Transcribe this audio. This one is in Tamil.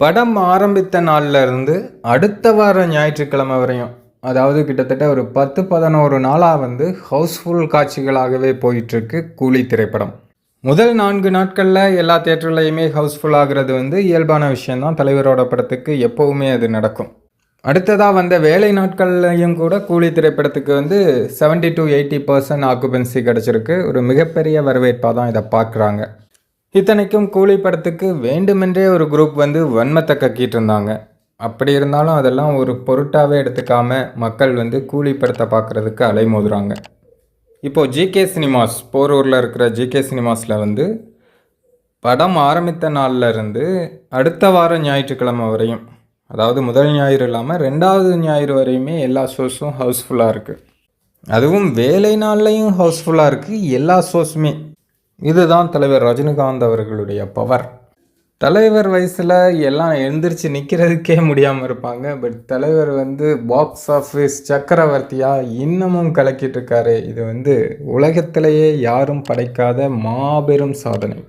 படம் ஆரம்பித்த நாளில் இருந்து அடுத்த வாரம் ஞாயிற்றுக்கிழமை வரையும் அதாவது கிட்டத்தட்ட ஒரு பத்து பதினோரு நாளாக வந்து ஹவுஸ்ஃபுல் காட்சிகளாகவே போயிட்டுருக்கு கூலி திரைப்படம். முதல் நான்கு நாட்களில் எல்லா தேட்டர்லையுமே ஹவுஸ்ஃபுல் ஆகிறது வந்து இயல்பான விஷயந்தான் தலைவரோட படத்துக்கு எப்போவுமே அது நடக்கும். அடுத்ததாக வந்த வேலை நாட்கள்லையும் கூட கூலி திரைப்படத்துக்கு வந்து 70 டு எயிட்டி பர்சன்ட் ஆக்குபென்சி கிடச்சிருக்கு. ஒரு மிகப்பெரிய வரவேற்பாக தான் இதை பார்க்குறாங்க. இத்தனைக்கும் கூலி படத்துக்கு வேண்டுமென்றே ஒரு குரூப் வந்து வன்மத்தை கக்கிட்டு இருந்தாங்க அப்படி இருந்தாலும் அதெல்லாம் ஒரு பொருட்டாவே எடுத்துக்காம மக்கள் வந்து கூலி படத்தை பார்க்குறதுக்கு அலைமோதுறாங்க. இப்போது ஜிகே சினிமாஸ் போரூரில் இருக்கிற ஜிகே சினிமாஸில் வந்து படம் ஆரம்பித்த நாளில் இருந்து அடுத்த வாரம் ஞாயிற்றுக்கிழமை வரையும் அதாவது முதல் ஞாயிறு இல்லாமல் ரெண்டாவது ஞாயிறு வரையுமே எல்லா ஷோஸும் ஹவுஸ்ஃபுல்லாக இருக்குது அதுவும் வேலை நாள்லையும் ஹவுஸ்ஃபுல்லாக இருக்குது எல்லா ஷோஸுமே இதுதான் தலைவர் ரஜினிகாந்த் அவர்களுடைய பவர் தலைவர் வயசில் எல்லாம் எழுந்திரிச்சு நிற்கிறதுக்கே முடியாமல் இருப்பாங்க. பட் தலைவர் வந்து பாக்ஸ் ஆஃபீஸ் சக்கரவர்த்தியாக இன்னமும் கலக்கிட்டு இருக்காரு. இது வந்து உலகத்திலேயே யாரும் படைக்காத மாபெரும் சாதனை.